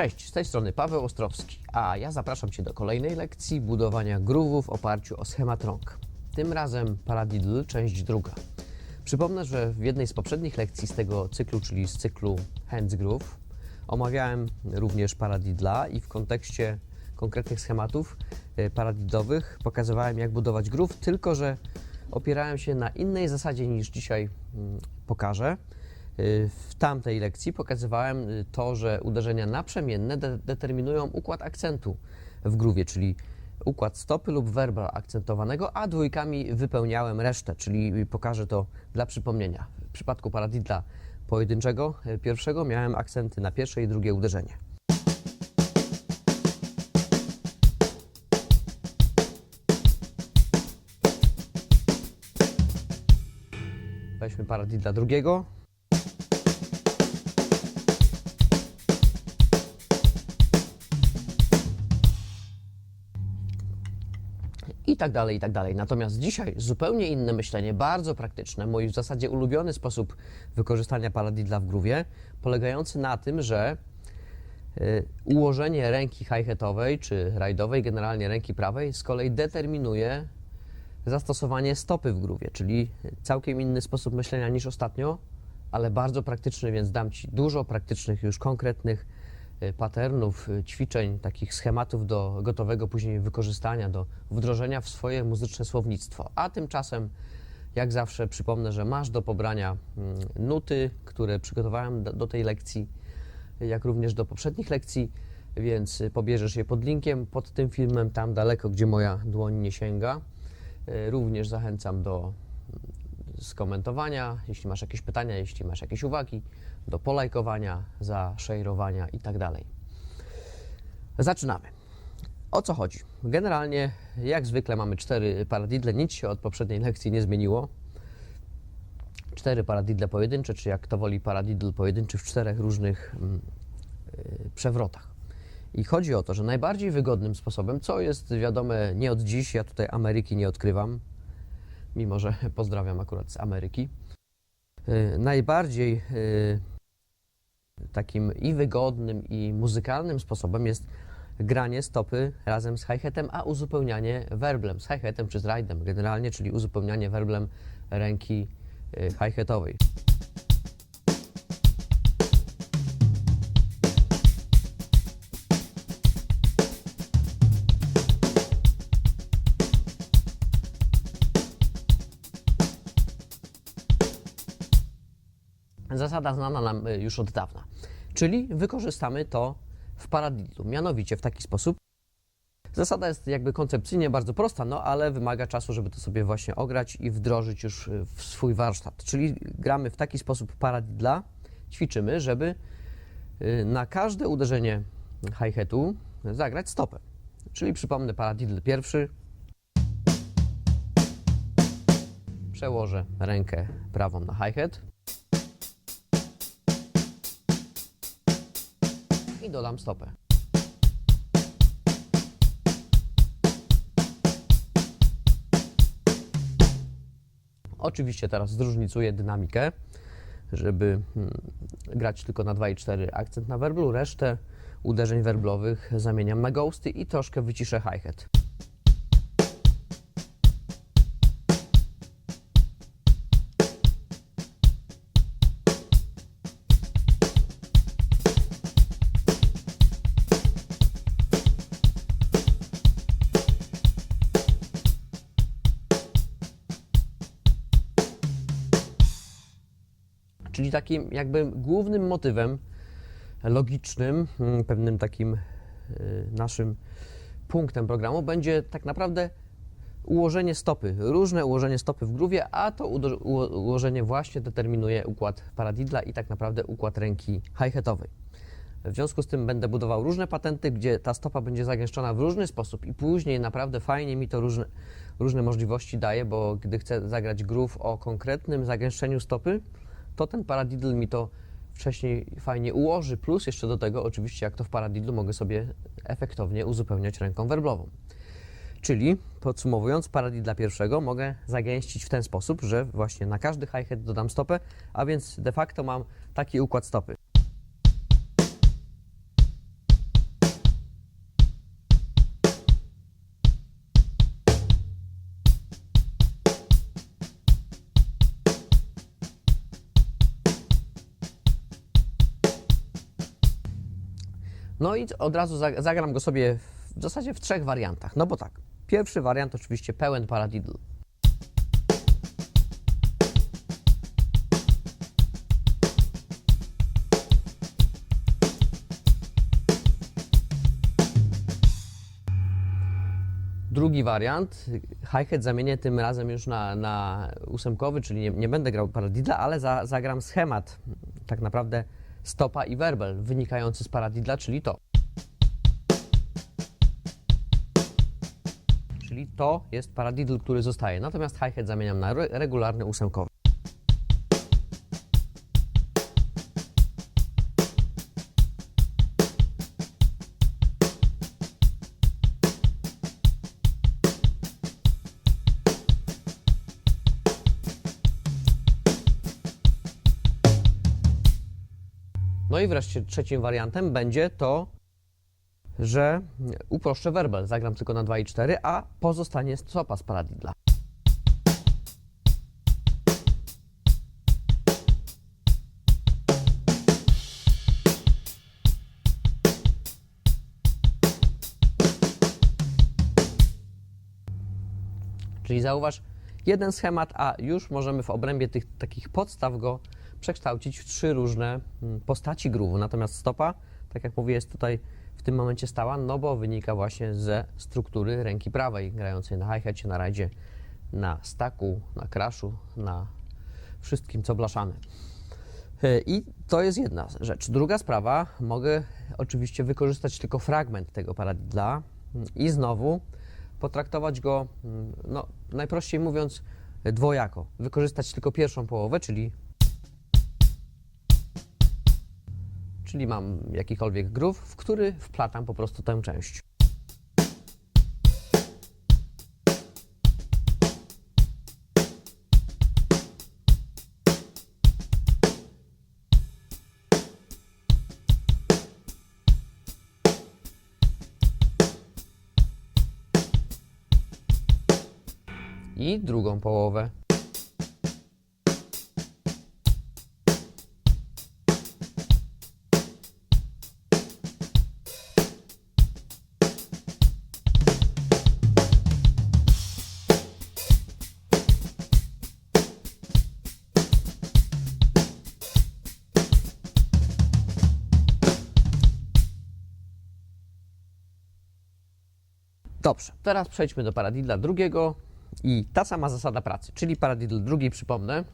Cześć, z tej strony Paweł Ostrowski, a ja zapraszam Cię do kolejnej lekcji budowania groove'ów w oparciu o schemat rąk. Tym razem Paradiddle, część druga. Przypomnę, że w jednej z poprzednich lekcji z tego cyklu, czyli z cyklu Hands Groove, omawiałem również Paradiddla i w kontekście konkretnych schematów e, paradidlowych pokazywałem, jak budować groove, tylko że opierałem się na innej zasadzie niż dzisiaj mm, pokażę. Y, W tamtej lekcji pokazywałem y, to, że uderzenia naprzemienne de determinują układ akcentu w groove'ie, czyli układ stopy lub werbla akcentowanego, a dwójkami wypełniałem resztę, czyli pokażę to dla przypomnienia. W przypadku paradidla pojedynczego, y, pierwszego miałem akcenty na pierwsze i drugie uderzenie. Weźmy paradidla drugiego. Tak dalej, i tak dalej. Natomiast dzisiaj zupełnie inne myślenie, bardzo praktyczne, mój w zasadzie ulubiony sposób wykorzystania paradidla w groove'ie, polegający na tym, że y, ułożenie ręki hi-hatowej czy rajdowej, generalnie ręki prawej, z kolei determinuje zastosowanie stopy w groove'ie, czyli całkiem inny sposób myślenia niż ostatnio, ale bardzo praktyczny, więc dam Ci dużo praktycznych, już konkretnych patternów, y, ćwiczeń, takich schematów do gotowego później wykorzystania, do wdrożenia w swoje muzyczne słownictwo. A tymczasem, jak zawsze, przypomnę, że masz do pobrania mm, nuty, które przygotowałem do, tej lekcji, jak również do poprzednich lekcji, więc y, pobierzesz je pod linkiem pod tym filmem, tam daleko, gdzie moja dłoń nie sięga. Y, Również zachęcam do mm, skomentowania, jeśli masz jakieś pytania, jeśli masz jakieś uwagi, do polajkowania, zaszejrowania i tak. Zaczynamy. O co chodzi? Generalnie, jak zwykle, mamy cztery paradidle, nic się od poprzedniej lekcji nie zmieniło. Cztery paradidle pojedyncze, czy jak kto woli paradidl pojedynczy w czterech różnych mm, y, przewrotach. I chodzi o to, że najbardziej wygodnym sposobem, co jest wiadome nie od dziś, ja tutaj Ameryki nie odkrywam, mimo że pozdrawiam akurat z Ameryki. Y, Najbardziej y, takim i wygodnym, i muzykalnym sposobem jest granie stopy razem z hi-hatem, a uzupełnianie werblem, z hi-hatem czy z rajdem generalnie, czyli uzupełnianie werblem ręki y, hi-hatowej. Zasada znana nam y, już od dawna. Czyli wykorzystamy to w paradidlu, mianowicie w taki sposób. Zasada jest jakby koncepcyjnie bardzo prosta, no ale wymaga czasu, żeby to sobie właśnie ograć i wdrożyć już y, w swój warsztat. Czyli gramy w taki sposób paradidla, ćwiczymy, żeby y, na każde uderzenie hi-hatu zagrać stopę. Czyli przypomnę paradidl pierwszy. Przełożę rękę prawą na hi-hat. Dodam stopę. Oczywiście teraz zróżnicuję dynamikę, żeby mm, grać tylko na 2 i 4 akcent na werblu, resztę uderzeń werblowych zamieniam na ghosty i troszkę wyciszę hi-hat. Takim jakby głównym motywem logicznym, mm, pewnym takim y, naszym punktem programu będzie tak naprawdę ułożenie stopy, różne ułożenie stopy w groove'ie, a to ułożenie właśnie determinuje układ paradidla i tak naprawdę układ ręki hi-hatowej. W związku z tym będę budował różne patenty, gdzie ta stopa będzie zagęszczona w różny sposób i później naprawdę fajnie mi to różne, różne możliwości daje, bo gdy chcę zagrać groove o konkretnym zagęszczeniu stopy, to ten paradidl mi to wcześniej fajnie ułoży, plus jeszcze do tego oczywiście jak to w paradidlu mogę sobie efektownie uzupełniać ręką werblową. Czyli podsumowując, paradidla pierwszego mogę zagęścić w ten sposób, że właśnie na każdy hi-hat dodam stopę, a więc de facto mam taki układ stopy. No i od razu za- zagram go sobie w zasadzie w trzech wariantach. No bo tak, pierwszy wariant oczywiście pełen paradiddle. Drugi wariant, hi-hat zamienię tym razem już na, na ósemkowy, czyli nie, nie będę grał paradidla, ale za, zagram schemat, tak naprawdę stopa i werbel wynikający z paradidla, czyli to. Czyli to jest paradidl, który zostaje. Natomiast hi-hat zamieniam na re- regularny ósemkowy. Wreszcie trzecim wariantem będzie to, że uproszczę werbel, zagram tylko na 2 i 4, a pozostanie stopa z paradidla. Czyli zauważ, jeden schemat, a już możemy w obrębie tych takich podstaw go przekształcić w trzy różne mm, postaci groove'u. Natomiast stopa, tak jak mówię, jest tutaj w tym momencie stała, no bo wynika właśnie ze struktury ręki prawej, grającej na hi-hacie, na rajdzie, na staku, na crashu, na wszystkim, co blaszane. E, I to jest jedna rzecz. Druga sprawa, mogę oczywiście wykorzystać tylko fragment tego paradidla mm, i znowu potraktować go, mm, no, najprościej mówiąc, dwojako. Wykorzystać tylko pierwszą połowę, czyli czyli mam jakikolwiek groove, w który wplatam po prostu tę część. I drugą połowę. Dobrze, teraz przejdźmy do paradidla drugiego i ta sama zasada pracy, czyli paradidl drugi, przypomnę.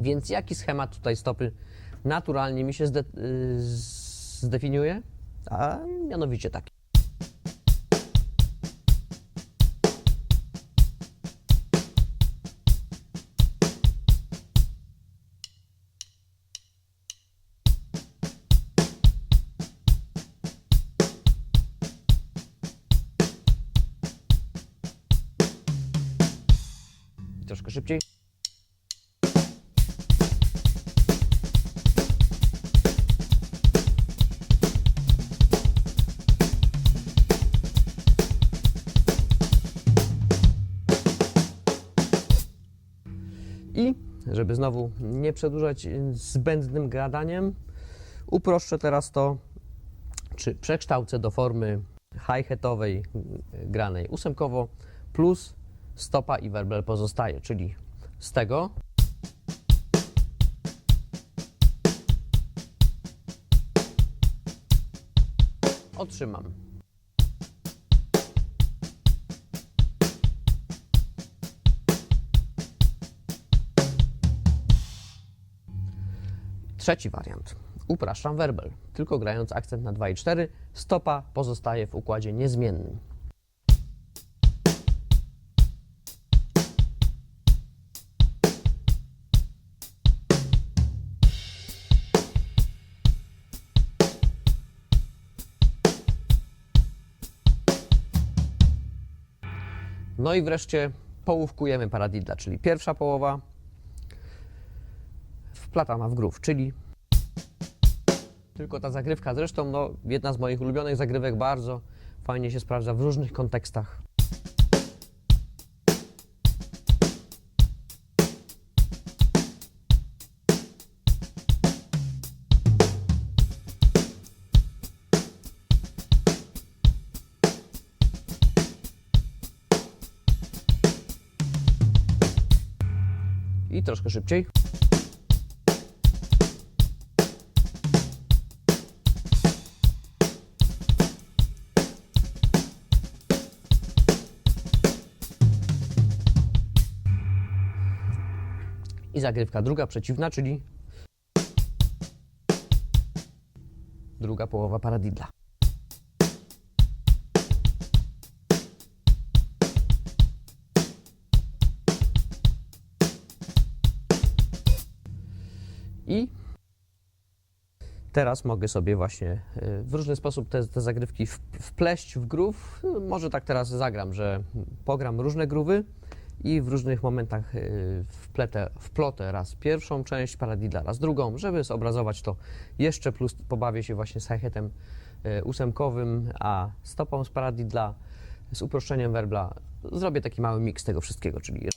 Więc jaki schemat tutaj stopy naturalnie mi się zde, y, zdefiniuje? A mianowicie taki. Troszkę szybciej. I żeby znowu nie przedłużać y, zbędnym gadaniem, uproszczę teraz to, czy przekształcę do formy hi-hatowej y, granej ósemkowo plus stopa i werbel pozostaje, czyli z tego otrzymam Trzeci wariant. Upraszczam werbel, tylko grając akcent na 2 i 4, stopa pozostaje w układzie niezmiennym. No i wreszcie połówkujemy paradidla, czyli pierwsza połowa wplatana w groove, czyli tylko ta zagrywka, zresztą no, jedna z moich ulubionych zagrywek, bardzo fajnie się sprawdza w różnych kontekstach. Troszkę szybciej. I zagrywka druga przeciwna, czyli druga połowa paradidla. I teraz mogę sobie właśnie y, w różny sposób te, te zagrywki wpleść w groove. Y, Może tak teraz zagram, że pogram różne groove'y i w różnych momentach y, wpletę, wplotę raz pierwszą część paradidla, raz drugą, żeby zobrazować to jeszcze, plus pobawię się właśnie z hi-hatem y, ósemkowym, a stopą z paradidla, z uproszczeniem werbla. Zrobię taki mały miks tego wszystkiego, czyli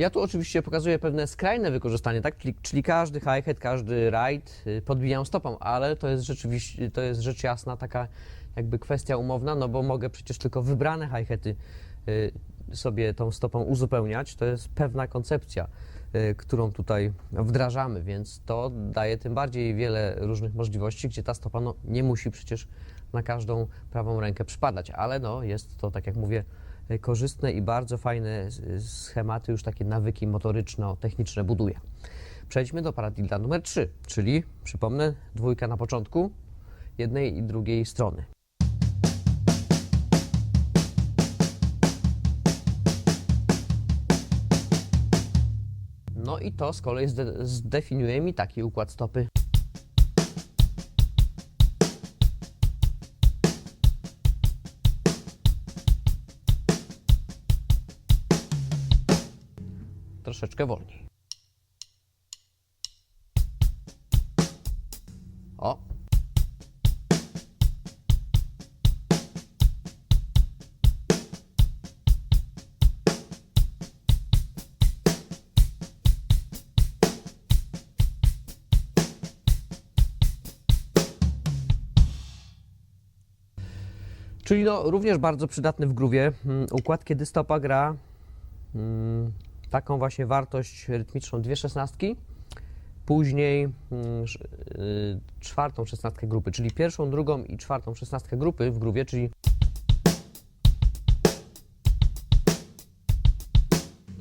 Ja tu oczywiście pokazuję pewne skrajne wykorzystanie, tak? Czyli, czyli każdy hi-hat, każdy ride y, podbijam stopą, ale to jest rzeczywiście, to jest rzecz jasna taka jakby kwestia umowna, no bo mogę przecież tylko wybrane hi-haty y, sobie tą stopą uzupełniać. To jest pewna koncepcja, y, którą tutaj wdrażamy, więc to daje tym bardziej wiele różnych możliwości, gdzie ta stopa no, nie musi przecież na każdą prawą rękę przypadać, ale no, jest to, tak jak mówię, korzystne i bardzo fajne s- schematy, już takie nawyki motoryczno-techniczne buduje. Przejdźmy do paradilda numer 3, czyli przypomnę, dwójka na początku jednej i drugiej strony. No i to z kolei zde- zdefiniuje mi taki układ stopy. Troszeczkę wolniej. O, Czyli no, również bardzo przydatny w groove'ie. Mm, układ, kiedy stopa gra. Mm, taką właśnie wartość rytmiczną dwie szesnastki, później mm, y, czwartą szesnastkę grupy, czyli pierwszą, drugą i czwartą szesnastkę grupy w groove'ie, czyli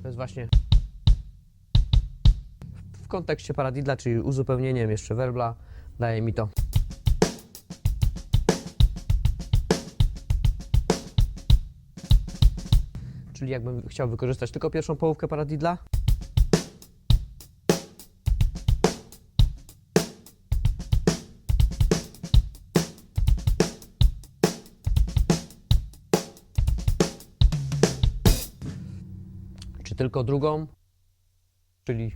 to jest właśnie w kontekście paradidla, czyli uzupełnieniem jeszcze werbla, daje mi to. Czyli jakbym chciał wykorzystać tylko pierwszą połówkę paradidla. Czy tylko drugą, czyli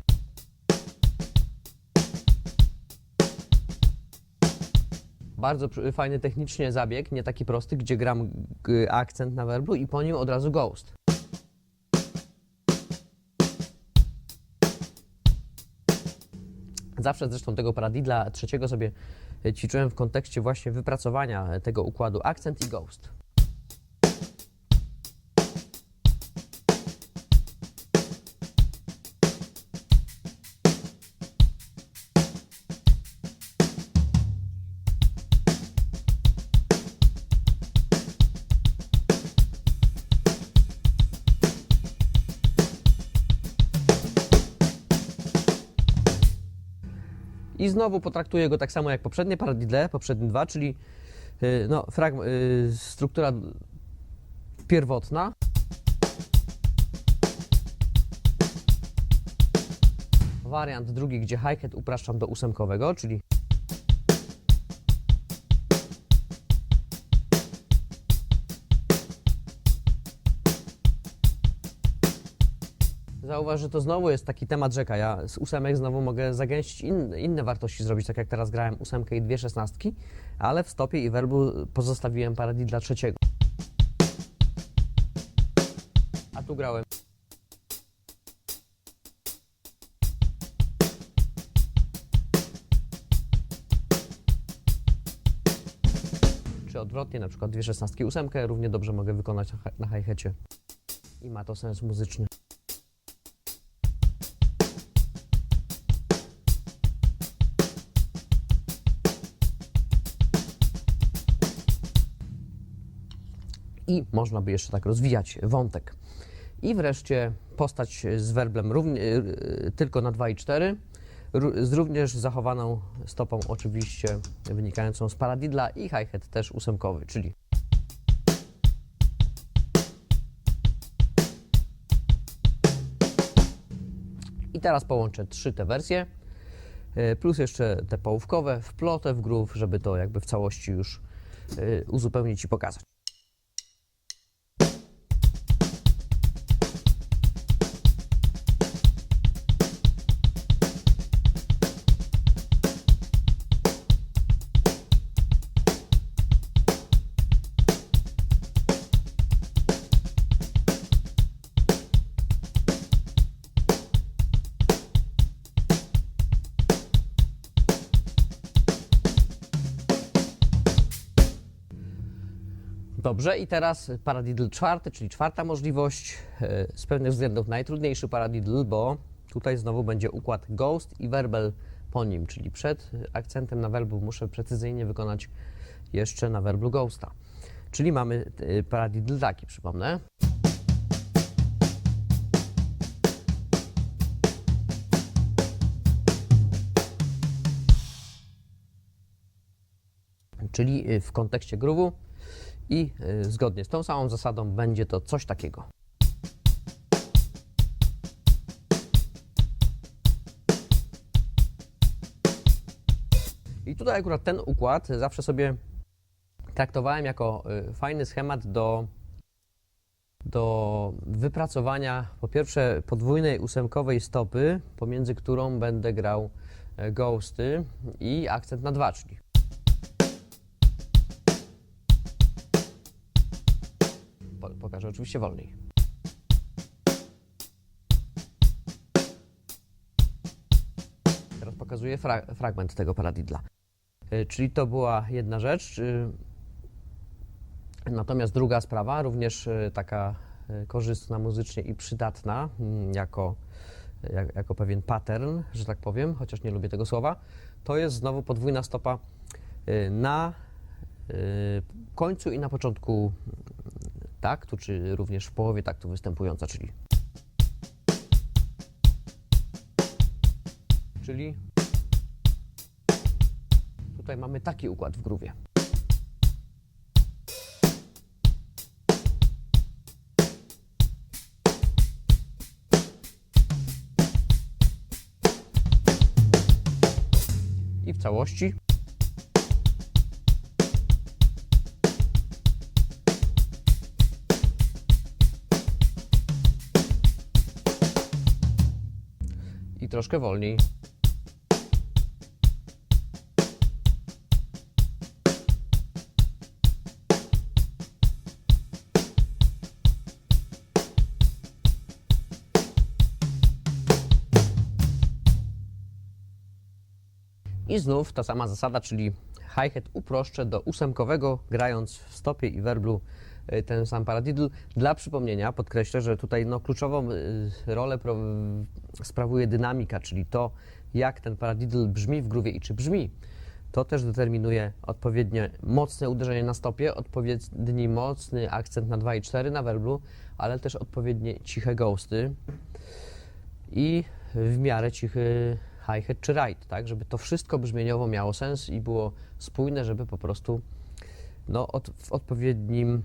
bardzo fajny technicznie zabieg, nie taki prosty, gdzie gram akcent na werblu i po nim od razu ghost. Zawsze zresztą tego paradidla trzeciego sobie e, ćwiczyłem w kontekście właśnie wypracowania tego układu akcent i ghost. Znowu potraktuję go tak samo jak poprzednie paradidle, poprzednie dwa, czyli y, no, y, struktura pierwotna. Wariant drugi, gdzie hi-hat upraszczam do ósemkowego, czyli Zauważ, że to znowu jest taki temat rzeka. Ja z ósemek znowu mogę zagęścić inne, inne wartości zrobić, tak jak teraz grałem ósemkę i dwie szesnastki, ale w stopie i werbu pozostawiłem paradidla trzeciego. a tu grałem. Czy odwrotnie, na przykład dwie szesnastki ósemkę równie dobrze mogę wykonać na, hi- na hi-hacie. I ma to sens muzyczny. I można by jeszcze tak rozwijać wątek. I wreszcie postać z werblem równie, y, tylko na 2 i 4, ró- z również zachowaną stopą oczywiście wynikającą z paradidla i hi-hat też ósemkowy, czyli I teraz połączę trzy te wersje, y, plus jeszcze te połówkowe, wplotę w groove, żeby to jakby w całości już y, uzupełnić i pokazać. Dobrze, i teraz paradiddle czwarty, czyli czwarta możliwość, e, z pewnych względów najtrudniejszy paradiddle, bo tutaj znowu będzie układ ghost i werbel po nim, czyli przed akcentem na werbu muszę precyzyjnie wykonać jeszcze na werblu ghosta. Czyli mamy e, paradiddle taki, przypomnę. Czyli e, w kontekście groove'u i y, zgodnie z tą samą zasadą będzie to coś takiego. I tutaj akurat ten układ zawsze sobie traktowałem jako y, fajny schemat do, do wypracowania po pierwsze podwójnej ósemkowej stopy, pomiędzy którą będę grał e, ghosty i akcent na dwa, czyli Pokażę oczywiście wolniej. Teraz pokazuję fra fragment tego paradidla. Y, Czyli to była jedna rzecz. y, Natomiast druga sprawa, również y, taka korzystna muzycznie i przydatna, mm, jako, jak, jako pewien pattern, że tak powiem, chociaż nie lubię tego słowa, to jest znowu podwójna stopa na końcu i na początku taktu, czy również w połowie taktu występująca, czyli czyli tutaj mamy taki układ w gruwie. I w całości troszkę wolniej. I znów ta sama zasada, czyli hi-hat uproszczę do ósemkowego, grając w stopie i werblu ten sam paradiddle. Dla przypomnienia podkreślę, że tutaj no, kluczową y, rolę sprawuje dynamika, czyli to, jak ten paradiddle brzmi w gruwie i czy brzmi. To też determinuje odpowiednie mocne uderzenie na stopie, odpowiedni mocny akcent na 2 i 4 na werblu, ale też odpowiednie ciche ghosty i w miarę cichy hi-hat czy ride, tak, żeby to wszystko brzmieniowo miało sens i było spójne, żeby po prostu no, od, w odpowiednim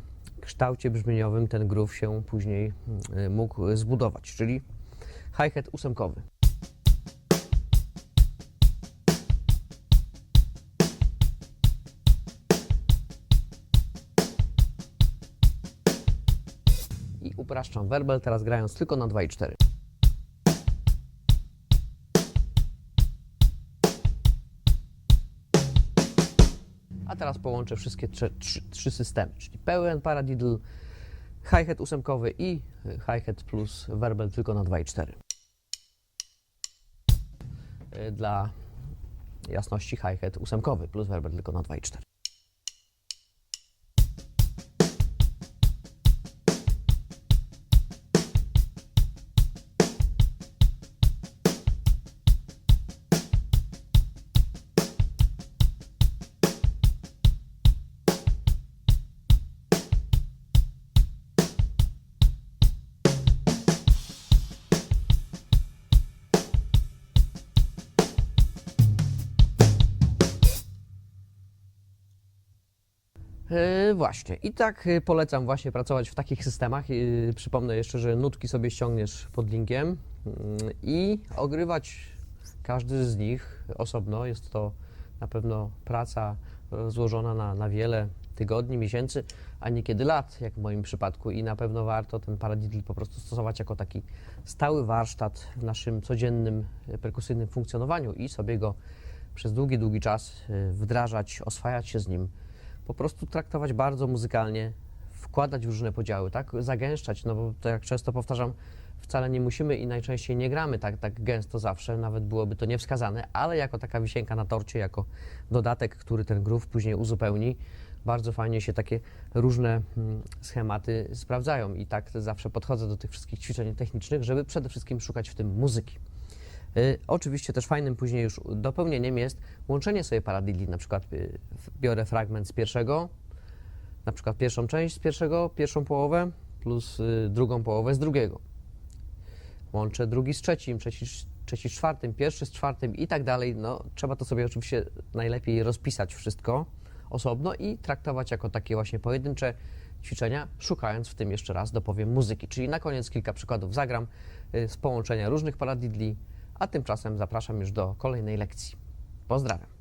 kształcie brzmieniowym ten groove się później y, mógł zbudować, czyli hi-hat ósemkowy. I upraszczam werbel, teraz grając tylko na 2 i 4. teraz połączę wszystkie trzy, trzy, trzy systemy, czyli pełen paradiddle, hi-hat ósemkowy i hi-hat plus werbel tylko na 2 i 4. Y, Dla jasności hi-hat ósemkowy plus werbel tylko na 2 właśnie. I tak e, polecam właśnie pracować w takich systemach. E, Przypomnę jeszcze, że nutki sobie ściągniesz pod linkiem mm, i ogrywać każdy z nich osobno. Jest to na pewno praca rozłożona na, na wiele tygodni, miesięcy, a niekiedy lat, jak w moim przypadku. I na pewno warto ten paradidl po prostu stosować jako taki stały warsztat w naszym codziennym e, perkusyjnym funkcjonowaniu i sobie go przez długi, długi czas e, wdrażać, oswajać się z nim po prostu traktować bardzo muzykalnie, wkładać w różne podziały, tak? Zagęszczać, no bo to jak często powtarzam, wcale nie musimy i najczęściej nie gramy tak, tak gęsto zawsze, nawet byłoby to niewskazane, ale jako taka wisienka na torcie, jako dodatek, który ten groove później uzupełni, bardzo fajnie się takie różne mm, schematy sprawdzają i tak zawsze podchodzę do tych wszystkich ćwiczeń technicznych, żeby przede wszystkim szukać w tym muzyki. Y, Oczywiście też fajnym później już dopełnieniem jest łączenie sobie paradidli. Na przykład y, biorę fragment z pierwszego, na przykład pierwszą część z pierwszego, pierwszą połowę plus y, drugą połowę z drugiego. Łączę drugi z trzecim, trzeci, trzeci z czwartym, pierwszy z czwartym i tak dalej. No, trzeba to sobie oczywiście najlepiej rozpisać wszystko osobno i traktować jako takie właśnie pojedyncze ćwiczenia, szukając w tym jeszcze raz, dopowiem, muzyki. Czyli na koniec kilka przykładów zagram z połączenia różnych paradidli, a tymczasem zapraszam już do kolejnej lekcji. Pozdrawiam.